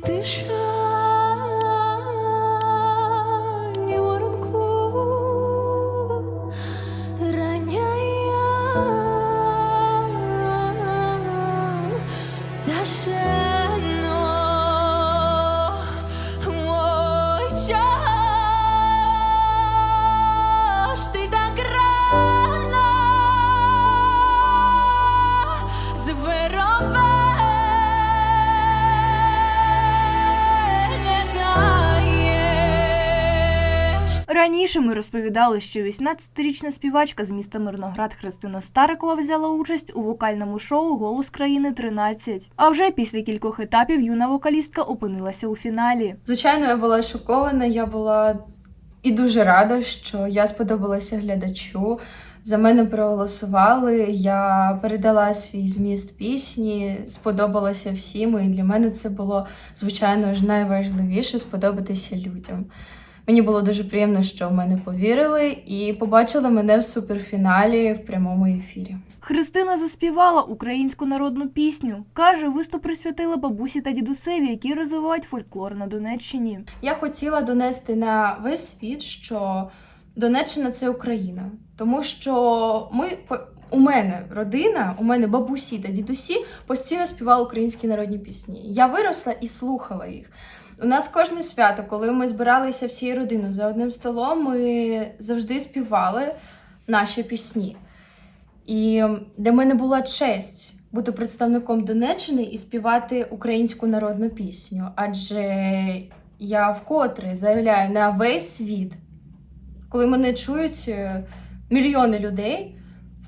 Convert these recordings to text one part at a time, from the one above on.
Тиша Раніше ми розповідали, що 18-річна співачка з міста Мирноград Христина Старикова взяла участь у вокальному шоу Голос країни 13. А вже після кількох етапів юна вокалістка опинилася у фіналі. Звичайно, я була шокована, я була і дуже рада, що я сподобалася глядачу. За мене проголосували. Я передала свій зміст пісні, сподобалося всім. І для мене це було звичайно ж найважливіше сподобатися людям. Мені було дуже приємно, що в мене повірили і побачили мене в суперфіналі в прямому ефірі. Христина заспівала українську народну пісню. Каже, виступ присвятила бабусі та дідусеві, які розвивають фольклор на Донеччині. Я хотіла донести на весь світ, що Донеччина це Україна, тому що ми у мене родина, у мене бабусі та дідусі постійно співали українські народні пісні. Я виросла і слухала їх. У нас кожне свято, коли ми збиралися всією родиною за одним столом, ми завжди співали наші пісні. І для мене була честь бути представником Донеччини і співати українську народну пісню. Адже я вкотре заявляю на весь світ, коли мене чують е, мільйони людей,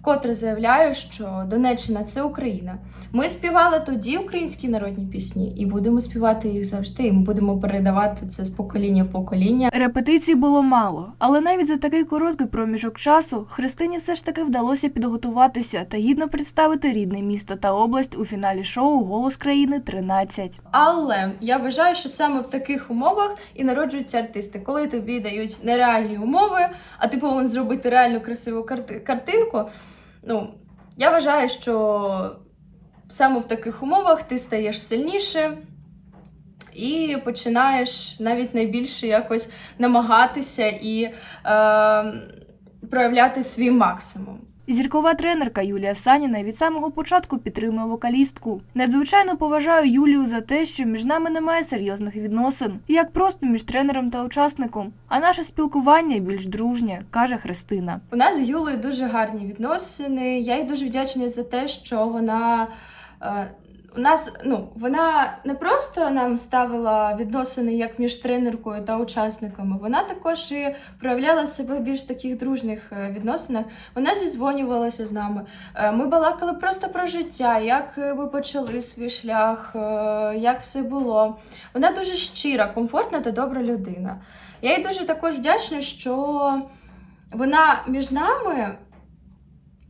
вкотре заявляю, що Донеччина це Україна. Ми співали тоді українські народні пісні і будемо співати їх завжди. І ми будемо передавати це з покоління в покоління. Репетицій було мало, але навіть за такий короткий проміжок часу Христині все ж таки вдалося підготуватися та гідно представити рідне місто та область у фіналі шоу Голос країни 13. Але я вважаю, що саме в таких умовах і народжуються артисти, коли тобі дають нереальні умови, а ти повинен зробити реальну красиву карти- картинку. Ну, я вважаю, що саме в таких умовах ти стаєш сильніше і починаєш навіть найбільше якось намагатися і е, проявляти свій максимум. Зіркова тренерка Юлія Саніна від самого початку підтримує вокалістку. Надзвичайно поважаю Юлію за те, що між нами немає серйозних відносин, як просто між тренером та учасником. А наше спілкування більш дружнє, каже Христина. У нас з Юлею дуже гарні відносини. Я їй дуже вдячна за те, що вона. У нас ну вона не просто нам ставила відносини як між тренеркою та учасниками. Вона також і проявляла себе в більш таких дружних е, відносинах. Вона зізвонювалася з нами. Е, Ми балакали просто про життя, як е, ми почали свій шлях, як все було. Вона дуже щира, комфортна та добра людина. Я їй дуже також вдячна, що вона між нами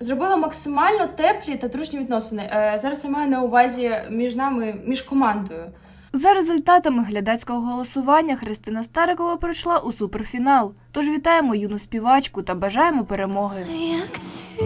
зробила максимально теплі та дружні відносини. Е, Зараз я маю на увазі між нами, між командою. За результатами глядацького голосування Христина Старикова пройшла у суперфінал. Тож вітаємо юну співачку та бажаємо перемоги. Як ці